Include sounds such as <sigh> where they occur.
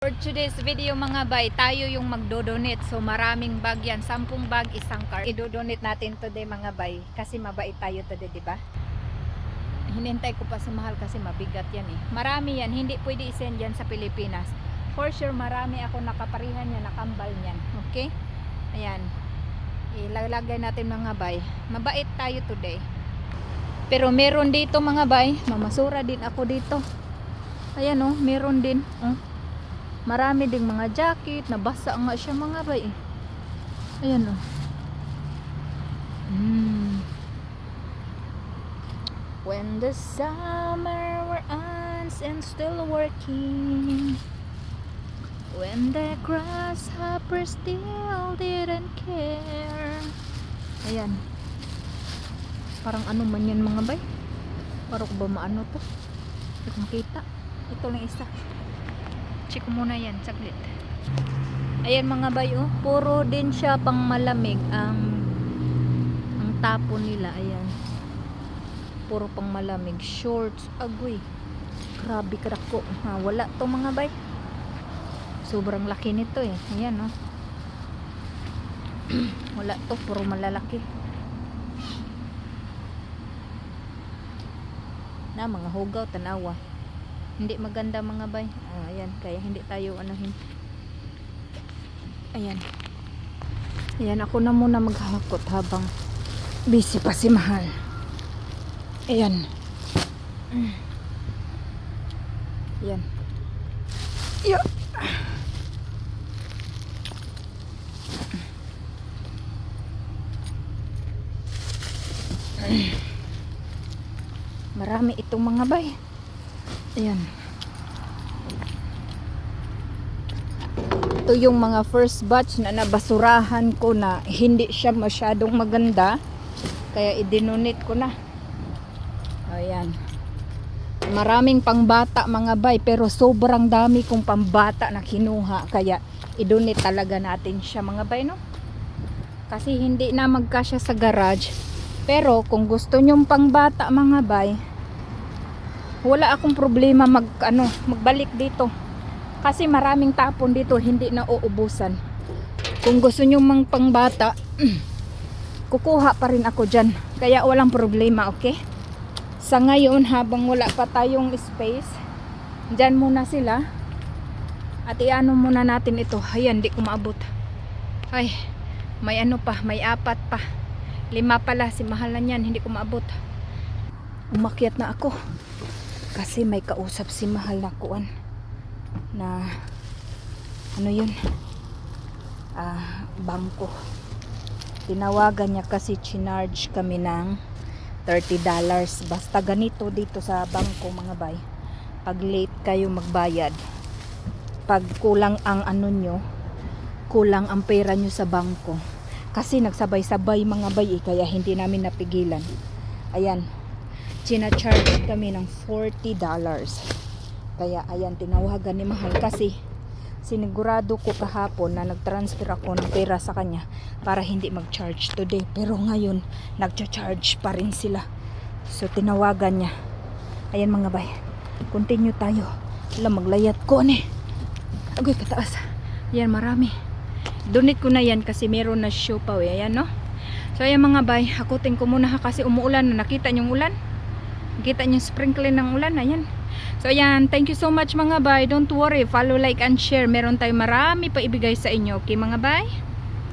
For today's video mga bay, tayo yung magdodonate. So maraming bag yan. Sampung bag, isang car. Idodonate natin today mga bay. Kasi mabait tayo today, di ba? Hinintay ko pa si Mahal kasi mabigat yan eh. Marami yan. Hindi pwede isend yan sa Pilipinas. For sure, marami ako nakaparihan yan, nakambal niyan. Okay? Ayan. Ilalagay natin mga bay. Mabait tayo today. Pero meron dito mga bay. Mamasura din ako dito. Ayan oh, meron din. Oh. Marami ding mga jacket, nabasa nga siya mga bay. Ayan oh. Mm. When the summer were ends and still working. When the grasshopper still didn't care. Ayan. Parang ano man yan mga bay? Parang ba maano to? Hindi makita. Ito lang isa Check ko muna yan, saglit. Ayan mga bay, oh. Puro din siya pang malamig ang ang tapo nila, ayan. Puro pang malamig. Shorts, agoy. Grabe kadako. Ha, wala to mga bay. Sobrang laki nito eh. Ayan, oh. <clears throat> wala to, puro malalaki. Na, mga hugaw, tanawa hindi maganda mga bay. Ah, ayan. Kaya hindi tayo anuhin ayan. Ayan ako na muna maghakot habang busy pa si mahal. Ayan. Ayan. Yeah. marami itong mga bay Ayan. Ito yung mga first batch na nabasurahan ko na hindi siya masyadong maganda. Kaya idinonate ko na. Ayan. Maraming pangbata mga bay pero sobrang dami kong pambata na kinuha. Kaya idonate talaga natin siya mga bay no. Kasi hindi na magkasya sa garage. Pero kung gusto nyong pangbata mga bay, wala akong problema mag ano magbalik dito. Kasi maraming tapon dito hindi na uubusan. Kung gusto nyo mang pangbata <clears throat> kukuha pa rin ako dyan. Kaya walang problema okay? Sa ngayon habang wala pa tayong space dyan muna sila. At iano muna natin ito. Ayan di ko maabot. Ay may ano pa may apat pa. Lima pala si mahalan yan hindi ko maabot. Umakyat na ako kasi may kausap si mahal na kuan na ano yun? Ah, bangko. Tinawagan niya kasi chinarge kami ng 30 dollars. Basta ganito dito sa bangko mga bay. Pag late kayo magbayad pag kulang ang ano nyo kulang ang pera nyo sa bangko. Kasi nagsabay-sabay mga bay eh, kaya hindi namin napigilan. Ayan charge kami ng 40 dollars. Kaya ayan tinawagan ni Mahal kasi sinigurado ko kahapon na nag-transfer ako ng pera sa kanya para hindi mag-charge today. Pero ngayon nagcha-charge pa rin sila. So tinawagan niya. Ayan mga bay continue tayo. Wala maglayat ko ni agoy kataas yan marami. Donate ko na yan kasi meron na show pa eh. Ayan no? So ayan mga bay hakutin ko muna ha kasi umuulan na. Nakita niyong ulan Kita niyo sprinkling ng ulan. Ayan. So, ayan. Thank you so much mga bay. Don't worry. Follow, like, and share. Meron tayong marami pa ibigay sa inyo. Okay mga bay?